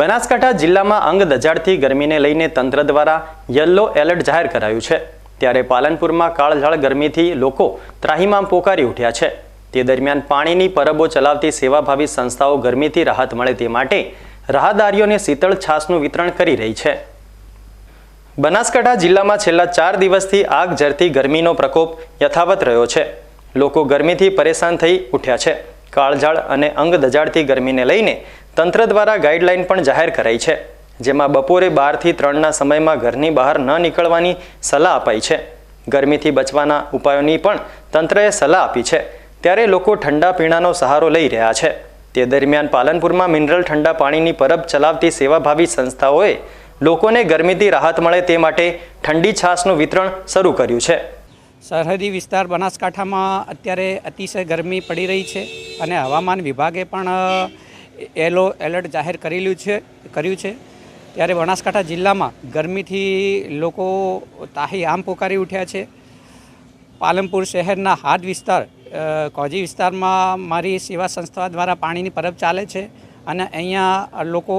બનાસકાંઠા જિલ્લામાં અંગ દજાડતી ગરમીને લઈને તંત્ર દ્વારા યલો એલર્ટ જાહેર કરાયું છે. ત્યારે પાલનપુરમાં કાળઝાળ ગરમીથી લોકો ત્રાહીમામ પોકારી ઉઠ્યા છે. તે દરમિયાન પાણીની પરબો ચલાવતી સેવાભાવી સંસ્થાઓ ગરમીથી રાહત મળે તે માટે રાહદારીઓને શીતળ છાસનું વિતરણ કરી રહી છે. બનાસકાંઠા જિલ્લામાં છેલ્લા ચાર દિવસથી આગ ઝરતી ગરમીનો પ્રકોપ યથાવત રહ્યો છે. લોકો ગરમીથી પરેશાન થઈ ઉઠ્યા છે. કાળઝાળ અને અંગ દજાડતી ગરમીને લઈને તંત્ર દ્વારા ગાઈડલાઈન પણ જાહેર કરાઈ છે, જેમાં બપોરે બારથી ત્રણના સમયમાં ઘરની બહાર ન નીકળવાની સલાહ અપાઈ છે. ગરમીથી બચવાના ઉપાયોની પણ તંત્રએ સલાહ આપી છે. ત્યારે લોકો ઠંડા પીણાનો સહારો લઈ રહ્યા છે. તે દરમિયાન પાલનપુરમાં મિનરલ ઠંડા પાણીની પરબ ચલાવતી સેવાભાવી સંસ્થાઓએ લોકોને ગરમીથી રાહત મળે તે માટે ઠંડી છાશનું વિતરણ શરૂ કર્યું છે. સરહદી વિસ્તાર બનાસકાંઠામાં અત્યારે અતિશય ગરમી પડી રહી છે અને હવામાન વિભાગે પણ એલો એલર્ટ જાહેર કરેલું છે, કર્યું છે. ત્યારે બનાસકાંઠા જિલ્લામાં ગરમીથી લોકો તાહી આમ પોકારી ઉઠ્યા છે. પાલનપુર શહેરના હાડ વિસ્તાર કોજી વિસ્તારમાં મારી સેવા સંસ્થા દ્વારા પાણીની પરબ ચાલે છે અને અહીંયા લોકો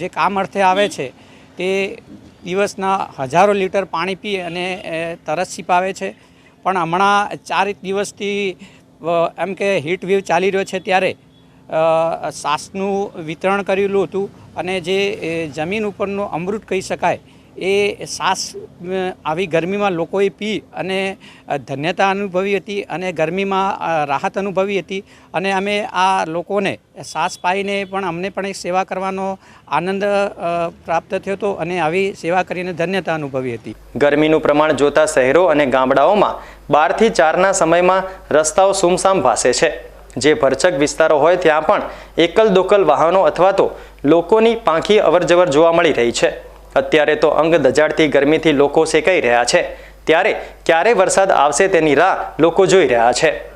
જે કામ અર્થે આવે છે તે દિવસના હજારો લીટર પાણી પી અને તરસ છીપાવે છે. પણ હમણાં ચાર એક દિવસથી એમ કે હીટ વેવ ચાલી રહ્યો છે ત્યારે સાસનું વિતરણ કરેલું હતું અને જે જમીન ઉપરનું અમૃત કહી શકાય એ સાસ આવી ગરમીમાં લોકોએ પી અને ધન્યતા અનુભવી હતી અને ગરમીમાં રાહત અનુભવી હતી અને અમે આ લોકોને સાસ પાઈને પણ અમને પણ એક સેવા કરવાનો આનંદ પ્રાપ્ત થયો હતો અને આવી સેવા કરીને ધન્યતા અનુભવી હતી. ગરમીનું પ્રમાણ જોતા શહેરો અને ગામડાઓમાં બારથી ચારના સમયમાં રસ્તાઓ સુમસામ ભાસે છે. જે ભરચક વિસ્તારો હોય ત્યાં પણ એકલ દોકલ વાહનો અથવા તો લોકોની પાંખી અવરજવર જોવા મળી રહી છે. અત્યારે તો અંગ દજાડતી ગરમીથી લોકો શેકાઈ રહ્યા છે. ત્યારે ક્યારે વરસાદ આવશે તેની રાહ લોકો જોઈ રહ્યા છે.